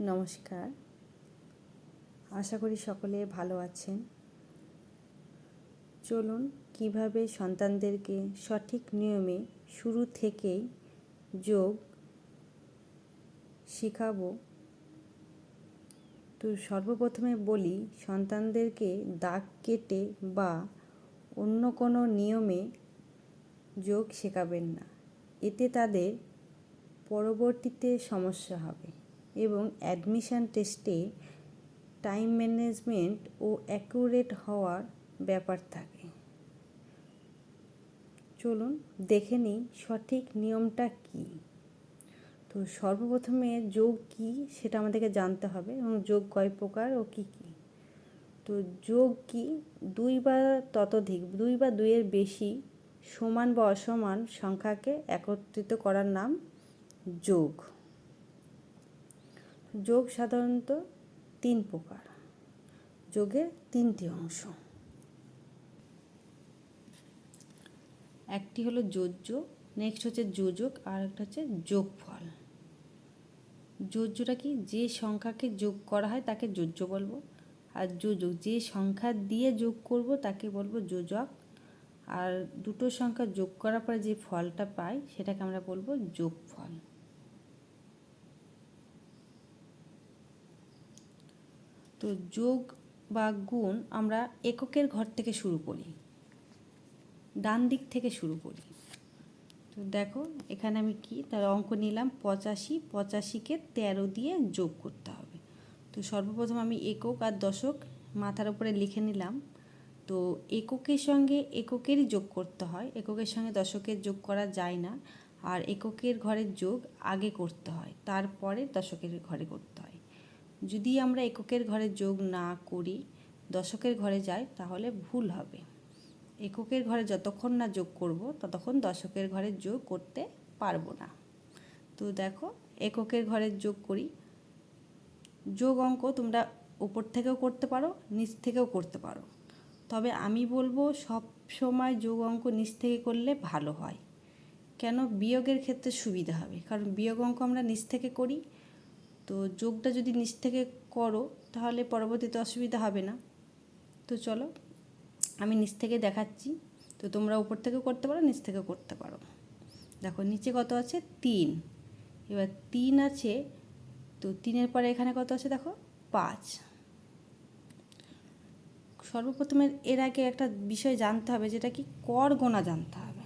নমস্কার। আশা করি সকলে ভালো আছেন। চলুন কীভাবে সন্তানদেরকে সঠিক নিয়মে শুরু থেকেই যোগ শেখাবো? তো সর্বপ্রথমে বলি, সন্তানদেরকে দাগ কেটে বা অন্য কোনো নিয়মে যোগ শেখাবেন না। এতে তাদের পরবর্তীতে সমস্যা হবে। এবং অ্যাডমিশান টেস্টে টাইম ম্যানেজমেন্ট ও অ্যাকুরেট হওয়ার ব্যাপার থাকে। চলুন দেখে নিই সঠিক নিয়মটা কী। তো সর্বপ্রথমে যোগ কী সেটা আমাদেরকে জানতে হবে এবং যোগ কয় প্রকার ও কী কী। তো যোগ কি দুই বা ততোধিক, দুই বা দুইয়ের বেশি সমান বা অসমান সংখ্যাকে একত্রিত করার নাম যোগ। যোগ সাধারণত তিন প্রকার। যোগের তিনটি অংশ। একটি হলো যোজ্য নেক্সট হচ্ছে যোজক, আর একটা হচ্ছে যোগফল। যোজ্যটা কি? যে সংখ্যাকে যোগ করা হয় তাকে যোজ্য বলব। আর যোজক, যে সংখ্যা দিয়ে যোগ করব তাকে বলব যোজক। আর দুটো সংখ্যা যোগ করার পরে যে ফলটা পাই সেটাকে আমরা বলব যোগফল। তো যোগ বা গুণ আমরা এককের ঘর থেকে শুরু করি। ডান দিক থেকে শুরু করি। তো দেখো, এখানে আমি কি? তার অঙ্ক নিলাম, পঁচাশি, পঁচাশিকে তেরো দিয়ে যোগ করতে হবে। তো সর্বপ্রথম আমি একক আর দশক মাথার উপরে লিখে নিলাম। তো এককের সঙ্গে এককেরই যোগ করতে হয়। এককের সঙ্গে দশকের যোগ করা যায় না। আর এককের ঘরের যোগ আগে করতে হয়। তারপরে দশকের ঘরে করতে হয়। যদি আমরা এককের ঘরে যোগ না করি, দশকের ঘরে যাই, তাহলে ভুল হবে। এককের ঘরে যতক্ষণ না যোগ করব, ততক্ষণ দশকের ঘরে যোগ করতে পারব না। তো দেখো, এককের ঘরে যোগ করি। যোগ অঙ্ক তোমরা উপর থেকেও করতে পারো, নিচ থেকেও করতে পারো। তবে আমি বলব, সব সময় যোগ অঙ্ক নিচ থেকে করলে ভালো হয়। কেন? বিয়োগের ক্ষেত্রে সুবিধা হবে। কারণ বিয়োগ অঙ্ক আমরা নিচ থেকে করি। তো যোগটা যদি নিচ থেকে করো, তাহলে পরবর্তীতে অসুবিধা হবে না। তো চলো, আমি নিচ থেকে দেখাচ্ছি। তো তোমরা উপর থেকেও করতে পারো, নিচ থেকেও করতে পারো। দেখো, নিচে কত আছে? তিন। এবার তিন আছে, তো তিনের পরে এখানে কত আছে দেখো? পাঁচ। সর্বপ্রথমে এর আগে একটা বিষয় জানতে হবে, যেটা কি? কর গোনা জানতে হবে।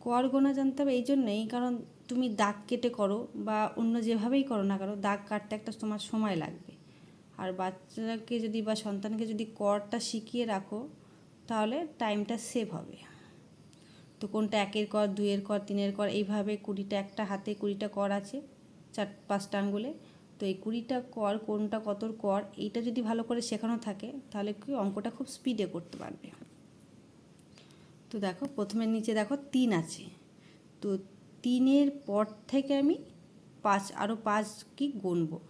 কর গোনা জানতে হবে এই জন্যেই, কারণ তুমি দাগ কেটে করো বা অন্য যেভাবেই করো না করো দাগ কাটতে একটা তোমার সময় লাগবে। আর বাচ্চাকে যদি বা সন্তানকে যদি করটা শিখিয়ে রাখো, তাহলে টাইমটা সেভ হবে। তো কোনটা একের কর, দুইয়ের কর, তিনের কর, এইভাবে কুড়িটা, একটা হাতে কুড়িটা কর আছে, চার, পাঁচটা আঙ্গুলে। তো এই কুড়িটা কর, কোনটা কতর কর, এইটা যদি ভালো করে শেখানো থাকে, তাহলে কি অঙ্কটা খুব স্পিডে করতে পারবে। তো দেখো, প্রথমে নিচে দেখো তিন আছে। তো তিনের পর থেকে আমি পাঁচ আরও পাঁচ কি গুনবো।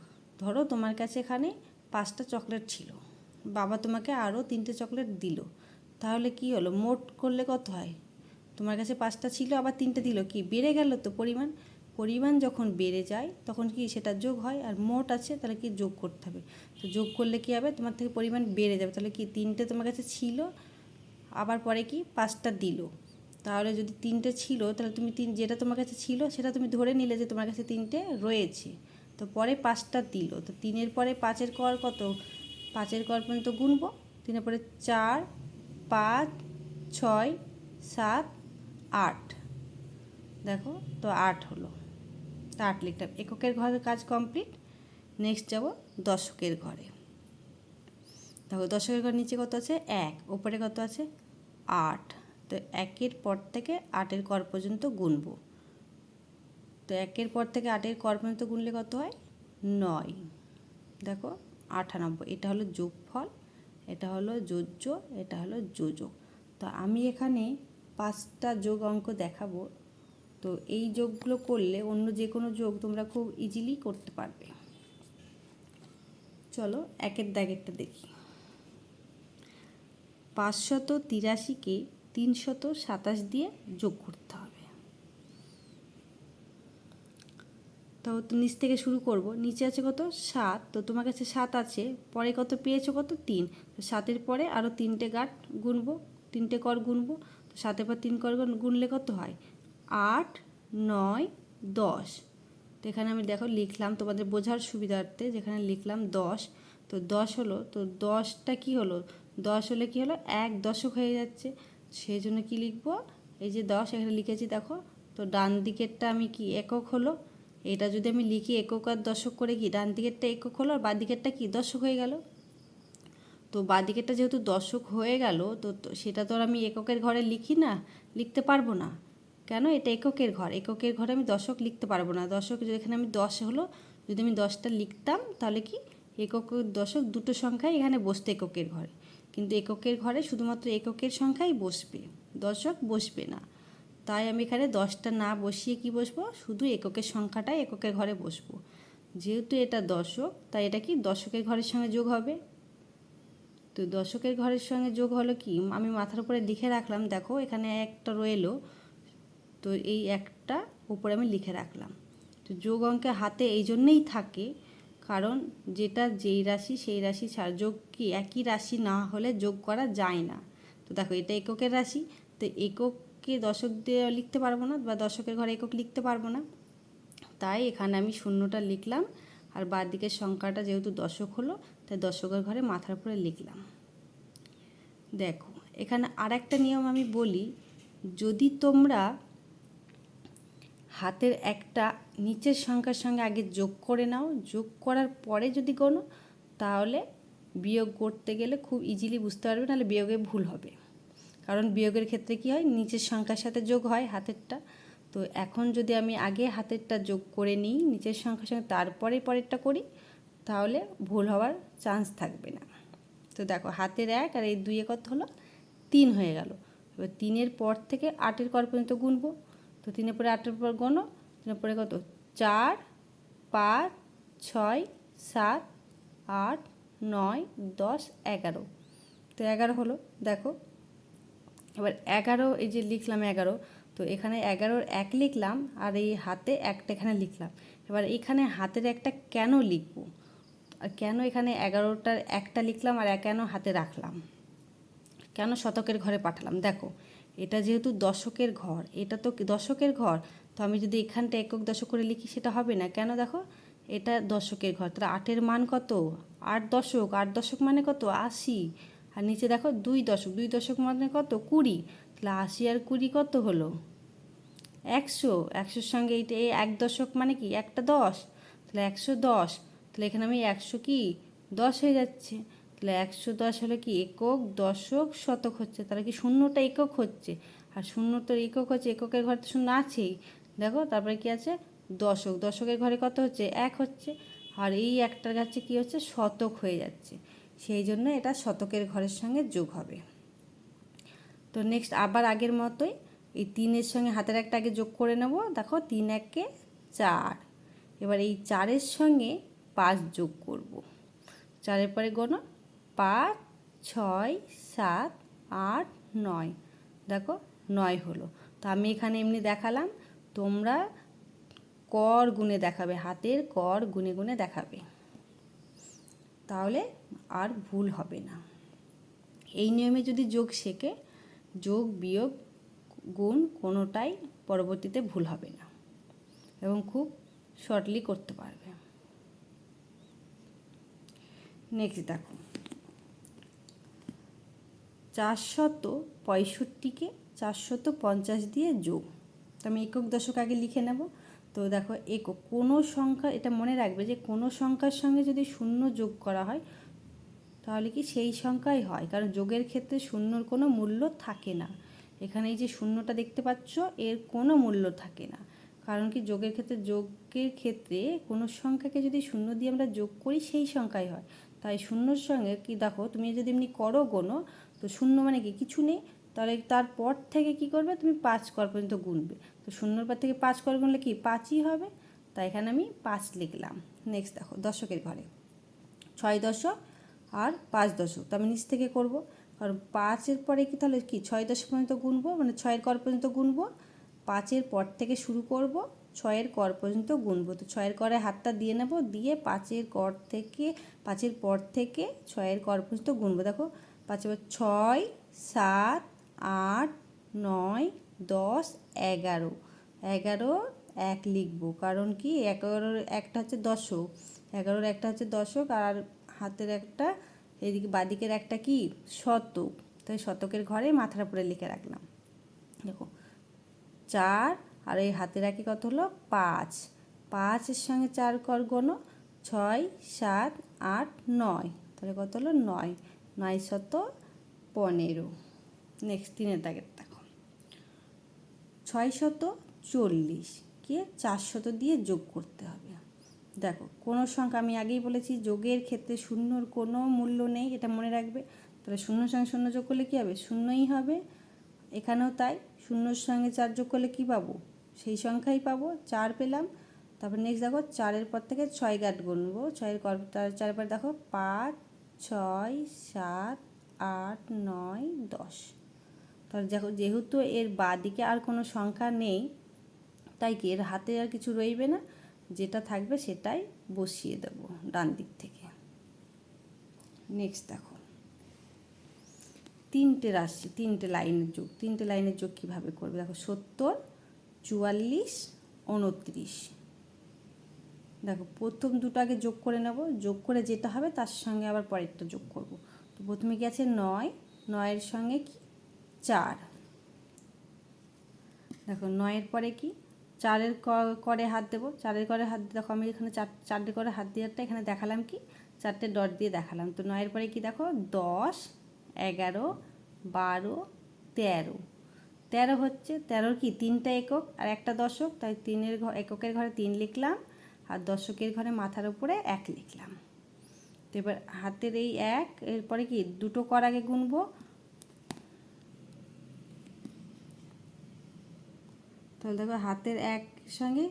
ধরো তোমার কাছে এখানে পাঁচটা চকলেট ছিল। বাবা তোমাকে আরও তিনটে চকলেট দিল। তাহলে কি হলো? মোট করলে কত হয়? তোমার কাছে পাঁচটা ছিল, আবার তিনটে দিল কি? বেড়ে গেল তো পরিমাণ। পরিমাণ যখন বেড়ে যায়, তখন কি সেটা যোগ হয়? আর মোট আছে, তাহলে কি যোগ করতে হবে? তো যোগ করলে কি হবে? তোমার থেকে পরিমাণ বেড়ে যাবে। তাহলে কি তিনটে তোমার কাছে ছিল, আবার পরে কি পাঁচটা দিল? তাহলে যদি তিনটে ছিল, তাহলে তুমি তিন, যেটা তোমার কাছে ছিল, সেটা তুমি ধরে নিলে যে তোমার কাছে তিনটে রয়েছে। তো পরে পাঁচটা দিল। তো তিনের পরে পাঁচের কর কত? পাঁচের কর পর্যন্ত গুনবো। তিনের পরে চার, পাঁচ, ছয়, সাত, আট। দেখো, তো আট হলো। তা আট লিখলাম। এককের ঘরের কাজ কমপ্লিট। নেক্সট যাব দশকের ঘরে। দেখো, দশকের ঘর নিচে কত আছে? এক। ওপরে কত আছে? আট। তো একের পর থেকে আটের কর পর্যন্ত গুনবো। তো একের পর থেকে আটের কর পর্যন্ত গুনলে কত হয়? নয়। দেখো, আটানব্বই। এটা হলো যোগফল, এটা হলো যোজ্য, এটা হলো যোজক। তো আমি এখানে পাঁচটা যোগ অঙ্ক দেখাবো। তো এই যোগগুলো করলে অন্য যে কোনো যোগ তোমরা খুব ইজিলি করতে পারবে। চলো, একের দাগেরটা দেখি। পাঁচশত তিরাশিকে তিনশত সাতাশ দিয়ে যোগ করতে হবে। তো নিচ থেকে শুরু করব। নিচে আছে কত? সাত। তো তোমার কাছে সাত আছে। পরে কত পেয়েছ কত? তিন। তো সাতের পরে আরও তিনটে গাঁট গুনবো। তিনটে কর গুনবো। তো সাতের পর তিন কর গুন- গুনলে কত হয়? আট, নয়, দশ। তো এখানে আমি দেখো লিখলাম তোমাদের বোঝার সুবিধার্থে যেখানে লিখলাম দশ। তো দশ হলো তো দশটা কি হলো? দশ হলে কি হলো? এক দশক হয়ে যাচ্ছে। সেই জন্য কী লিখব? এই যে দশ, এখানে লিখেছি দেখো। তো ডান দিকেরটা আমি কি একক হলো? এটা যদি আমি লিখি একক আর দশক করে কি? ডান দিকেরটা একক হলো আর দিকেরটা কি? দশক হয়ে গেল। তো দিকেরটা যেহেতু দশক হয়ে গেল, তো সেটা তো আর আমি এককের ঘরে লিখি না, লিখতে পারব না। কেন? এটা এককের ঘর। এককের ঘরে আমি দশক লিখতে পারব না। দশক যেখানে আমি দশ হলো, যদি আমি দশটা লিখতাম, তাহলে কি? একক, দশক দুটো সংখ্যাই এখানে বসতো এককের ঘরে। কিন্তু এককের ঘরে শুধুমাত্র এককের সংখ্যাই বসবে। দশক বসবে না। তাই আমি এখানে দশটা না বসিয়ে কি বসবো? শুধু এককের সংখ্যাটাই এককের ঘরে বসবো। যেহেতু এটা দশক, তাই এটা কি দশকের ঘরের সঙ্গে যোগ হবে? তো দশকের ঘরের সঙ্গে যোগ হলো কি? আমি মাথার উপরে লিখে রাখলাম, দেখো এখানে একটা রইল। তো এই একটা উপরে আমি লিখে রাখলাম। তো যোগ অঙ্কে হাতে এই জন্যেই থাকে কারণ যেটা যেই রাশি, সেই রাশি ছাড়া যোগ কি একই রাশি না হলে যোগ করা যায় না। তো দেখো এটা এককের রাশি, তো এককে দশক দিয়ে লিখতে পারব না বা দশকের ঘরে একক লিখতে পারব না। তাই এখানে আমি শূন্যটা লিখলাম আর বাদ দিকের সংখ্যাটা যেহেতু দশক হলো, তাই দশকের ঘরে মাথার উপরে লিখলাম। দেখো, এখানে আর একটা নিয়ম আমি বলি, যদি তোমরা হাতের একটা নিচের সংখ্যার সঙ্গে আগে যোগ করে নাও। যোগ করার পরে যদি কোনো তাহলে বিয়োগ করতে গেলে খুব ইজিলি বুঝতে পারবে, নাহলে বিয়োগে ভুল হবে। কারণ বিয়োগের ক্ষেত্রে কি হয়? নিচের সংখ্যার সাথে যোগ হয় হাতেরটা। তো এখন যদি আমি আগে হাতেরটা যোগ করে নিই, নিচের সংখ্যার সঙ্গে তারপরে পরেরটা করি, তাহলে ভুল হওয়ার চান্স থাকবে না। তো দেখো, হাতের এক আর এই দুই কত হলো তিন হয়ে গেল। এবার তিনের পর থেকে আটের কর পর্যন্ত গুনবো। তো তিনের পরে আটের পর গণো, তিনের পরে কত? চার, পাঁচ, ছয়, সাত, আট, নয়, দশ, এগারো। তো এগারো হলো, দেখো। এবার এগারো, এই যে লিখলাম এগারো, তো এখানে এগারোর এক লিখলাম আর এই হাতে একটা এখানে লিখলাম। এবার এখানে হাতের একটা কেন লিখব? আর কেন এখানে এগারোটার একটা লিখলাম আর কেন হাতে রাখলাম? কেন শতকের ঘরে পাঠালাম? দেখো এটা যেহেতু দশকের ঘর, এটা তো দশকের ঘর, তো আমি যদি এখানটা একক দশক করে লিখি সেটা হবে না। কেন দেখো? এটা দশকের ঘর, তাহলে আটের মান কত? আট দশক আট দশক মানে কত? আশি। আর নিচে দেখো, দুই দশক দুই দশক মানে কত? কুড়ি। তাহলে আশি আর কুড়ি কত হলো? একশো। একশোর সঙ্গে এইটা, এই এক দশক মানে কি? একটা দশ। তাহলে একশো দশ। তাহলে এখানে আমি একশো কি? দশ হয়ে যাচ্ছে। তাহলে একশো দশ হলে কি একক দশক শতক হচ্ছে? তাহলে কি শূন্যটা একক হচ্ছে? আর শূন্যটা একক হচ্ছে, এককের ঘরে তো শূন্য আছেই। দেখো, তারপরে কি আছে? দশক। দশকের ঘরে কত হচ্ছে? এক হচ্ছে। আর এই একটার কাছে কি হচ্ছে? শতক হয়ে যাচ্ছে। সেই জন্য এটা শতকের ঘরের সঙ্গে যোগ হবে। তো নেক্সট আবার আগের মতোই এই তিনের সঙ্গে হাতের একটা আগে যোগ করে নেব। দেখো, তিন, একে চার। এবার এই চারের সঙ্গে পাঁচ যোগ করব। চারের পরে গোনো পাঁচ, ছয়, সাত, আট, নয়। দেখো, নয় হলো। তো আমি এখানে এমনি দেখালাম, তোমরা কর গুনে দেখাবে, হাতের কর গুনে গুনে দেখাবে। তাহলে আর ভুল হবে না। এই নিয়মে যদি যোগ শেখে, যোগ বিয়োগ গুণ কোনোটাই পরবর্তীতে ভুল হবে না এবং খুব শর্টলি করতে পারবে। নেক্সট দেখো। চারশত পঁয়ষট্টিকে চারশত পঞ্চাশ দিয়ে যোগ। তো আমি একক দশক আগে লিখে নেব। তো দেখো একক, কোনো সংখ্যা, এটা মনে রাখবে যে কোনো সংখ্যার সঙ্গে যদি শূন্য যোগ করা হয়, তাহলে কি সেই সংখ্যাই হয়? কারণ যোগের ক্ষেত্রে শূন্যর কোনো মূল্য থাকে না। এখানে এই যে শূন্যটা দেখতে পাচ্ছ, এর কোনো মূল্য থাকে না। কারণ কি যোগের ক্ষেত্রে যোগের ক্ষেত্রে কোনো সংখ্যাকে যদি শূন্য দিয়ে আমরা যোগ করি, সেই সংখ্যাই হয়। তাই শূন্যর সঙ্গে কি দেখো, তুমি যদি এমনি করো গোনো তো শূন্য মানে কি? কিছু নেই। তাহলে তারপর থেকে কি করবে? তুমি পাঁচ কর পর্যন্ত গুনবে। তো শূন্যর পর থেকে পাঁচ কর গুনলে কি? পাঁচই হবে। তাই এখানে আমি পাঁচ লিখলাম। নেক্সট দেখো, দশকের ঘরে। ছয় দশক আর পাঁচ দশক। তো আমি নিচ থেকে করব। কারণ পাঁচের পরে কি? তাহলে কি? ছয় দশক পর্যন্ত গুনবো মানে ছয়ের কর পর্যন্ত গুনবো। পাঁচের পর থেকে শুরু করব। ছয়ের কর পর্যন্ত গুনবো। তো ছয়ের করে হাতটা দিয়ে নেব। দিয়ে পাঁচের কর থেকে, পাঁচের পর থেকে ছয়ের কর পর্যন্ত গুনবো। দেখো পাঁচের পর ছয়, সাত, আট, নয়, দশ, এগারো। এগারো, এক লিখব। কারণ কি? এগারোর একটা হচ্ছে দশক। এগারোর একটা হচ্ছে দশক আর হাতের একটা এদিকে বাদিকের একটা কি? শতক। তাই শতকের ঘরে মাথার উপরে লিখে রাখলাম। দেখো, চার আর এই হাতে রাখি কত হলো? পাঁচ। পাঁচের সঙ্গে চার কর গোনো ছয়, সাত, আট, নয়। তাহলে কত হলো? নয়। নয় শত পনেরো। নেক্সট তিনের দাগের দেখো। ছয় শত চল্লিশ। কে? চার শত দিয়ে যোগ করতে হবে। দেখো, কোনো সংখ্যা আমি আগেই বলেছি, যোগের ক্ষেত্রে শূন্যর কোনো মূল্য নেই, এটা মনে রাখবে। তাহলে শূন্যর সঙ্গে শূন্য যোগ করলে কী হবে? শূন্যই হবে। এখানেও তাই, শূন্যর সঙ্গে চার যোগ করলে কী পাবো? সেই সংখ্যাই পাবো, চার পেলাম। তারপর নেক্সট দেখো, চারের পর থেকে ছয় গাঁট গুনবো ছয়ের কর চারের পর দেখো, পাঁচ ছয়, সাত, আট, নয়, দশ। তাহলে দেখো যেহেতু এর বাদিকে আর কোনো সংখ্যা নেই, তাই কি এর হাতে আর কিছু রইবে না? যেটা থাকবে সেটাই বসিয়ে দেবো ডান দিক থেকে। নেক্সট দেখো। তিনটে রাশি, তিনটে লাইনের যোগ। তিনটে লাইনের যোগ কীভাবে করবে? দেখো সত্তর, চুয়াল্লিশ, উনত্রিশ। দেখো, প্রথম দুটো আগে যোগ করে নেব। যোগ করে যেটা হবে তার সঙ্গে আবার পরেরটা যোগ করব। তো প্রথমে কি আছে নয়? নয়ের সঙ্গে কি? চার। দেখো, নয়ের পরে কি? চারের করে হাত দেবো। চারের করে হাত দেখো, আমি এখানে চার, চারটে করে হাত দেওয়ারটা এখানে দেখালাম কি? চারটে ডট দিয়ে দেখালাম। তো নয়ের পরে কি দেখো? দশ, এগারো, বারো, তেরো। তেরো হচ্ছে, তেরোর কি? তিনটা একক, আর একটা দশক, তাই তিনের ঘর এককের ঘরে তিন লিখলাম। আর দর্শকের ঘরে মাথার উপরে এক লিখলাম। তো এবার হাতের এই এক, এরপরে কি দুটো কর আগে গুনবো? তাহলে দেখো হাতের এক সঙ্গে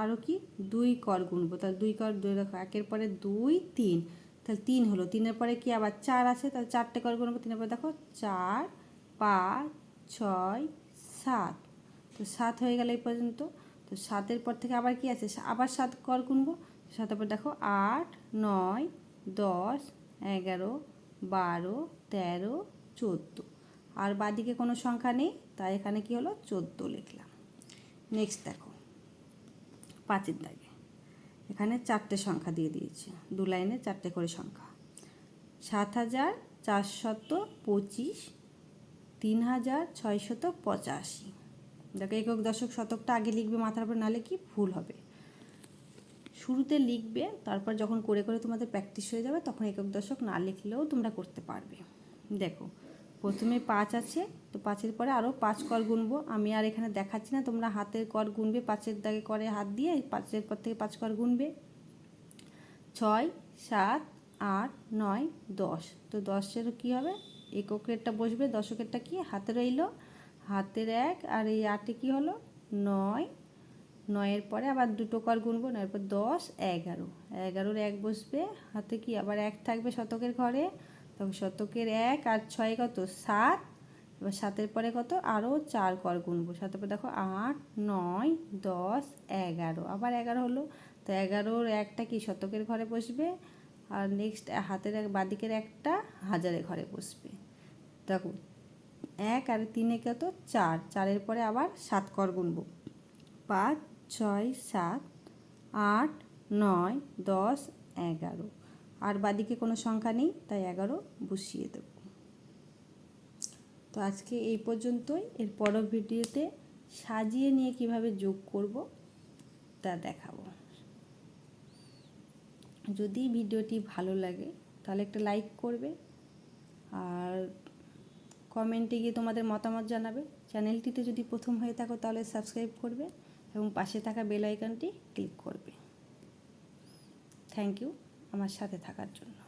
আরও কি দুই কর গুনবো। তাহলে দুই কর, দুই দেখো, একের পরে দুই, তিন। তাহলে তিন হলো, তিনের পরে কি আবার চার আছে? তাহলে চারটে কর গুনবো, তিনের পরে দেখো চার, পাঁচ, ছয়, সাত। তো সাত হয়ে গেল এই পর্যন্ত। তো সাতের পর থেকে আবার কি আছে? আবার সাত কর গুনবো। সাতের পর দেখো, আট, নয়, দশ, এগারো, বারো, তেরো, চোদ্দ। আর বাদিকে কোনো সংখ্যা নেই, তাই এখানে কি হলো? চোদ্দ লিখলাম। নেক্সট দেখো, পাঁচের দাগে। এখানে চারটে সংখ্যা দিয়ে দিয়েছে। দু লাইনে চারটে করে সংখ্যা। সাত হাজার চারশত পঁচিশ, তিন হাজার ছয়শত পঁচাশি। দেখো একক দশক শতকটা আগে লিখবে, মাথার উপর নালে কি ভুল হবে। শুরুতে লিখবে, তারপর যখন করে করে তোমাদের প্র্যাকটিস হয়ে যাবে, তখন একক দশক না লিখলেও তোমরা করতে পারবে। দেখো, প্রথমে পাঁচ আছে, তো পাঁচের পরে আরও পাঁচ কর গুনবো। আমি আর এখানে দেখাচ্ছি না, তোমরা হাতের কর গুনবে, পাঁচের দাগে করে হাত দিয়ে পাঁচের পর থেকে পাঁচ কর গুনবে। ছয়, সাত, আট, নয়, দশ। তো দশের কী হবে? এককেরটা বসবে, দশকেরটা কি? হাতে রইল হাতের এক আর এই আটে কী হলো? নয়। নয়ের পরে আবার দুটো কর গুনবো, নয়ের পর দশ, এগারো। এগারোর এক বসবে, হাতে কি আবার এক থাকবে শতকের ঘরে? তখন শতকের এক আর ছয় কত? সাত। এবার সাতের পরে কত? আরও চার কর গুনবো। সাতের পরে দেখো আট, নয়, দশ, এগারো। আবার এগারো হলো। তো এগারোর একটা কি শতকের ঘরে বসবে? আর নেক্সট হাতের এক, বাদিকের একটা হাজারের ঘরে বসবে। দেখো এক আর তিনে কত? চার। চারের পরে আবার সাত কর গুনবো। পাঁচ, ছয়, সাত, আট, নয়, দশ, এগারো। আর বাদিকে কোনো সংখ্যা নেই, তাই এগারো বসিয়ে দেব। তো আজকে এই পর্যন্তই। এর পরের ভিডিওতে সাজিয়ে নিয়ে কীভাবে যোগ করব তা দেখাবো। যদি ভিডিওটি ভালো লাগে, তাহলে একটা লাইক করবে। আর কমেন্টে গিয়ে তোমাদের মতামত জানাবে। চ্যানেলটিতে যদি প্রথম হয়ে থাকো তাহলে সাবস্ক্রাইব করবে এবং পাশে থাকা বেল আইকনটি ক্লিক করবে। থ্যাংক ইউ আমার সাথে থাকার জন্য।